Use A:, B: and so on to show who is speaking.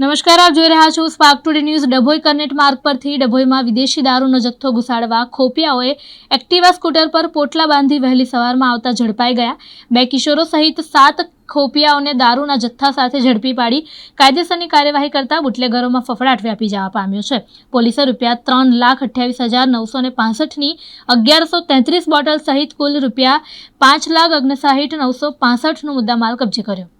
A: નમસ્કાર, આપ જોઈ રહ્યા છો Spark Today News Dabhoi connect માર્ગ પરથી ડભોઈમાં વિદેશી દારૂનો જથ્થો ઘુસાડવા ખોપિયાઓએ એક્ટિવા સ્કૂટર પર પોટલા બાંધી વહેલી સવારમાં આવતા ઝડપાઈ ગયા. બે કિશોરો સહિત સાત ખોપિયાઓને દારૂના જથ્થા સાથે ઝડપી પાડી કાયદેસરની કાર્યવાહી કરતા બુટલેગરોમાં ફફડાટ વ્યાપી જવા પામ્યો છે. પોલીસે રૂપિયા ત્રણ લાખ અઠ્યાવીસ હજાર નવસો ને પાસઠની અગિયારસો તેત્રીસ બોટલ સહિત કુલ રૂપિયા પાંચ લાખ ઓગણસાઠ નવસો પાસઠનો મુદ્દામાલ કબજે કર્યો.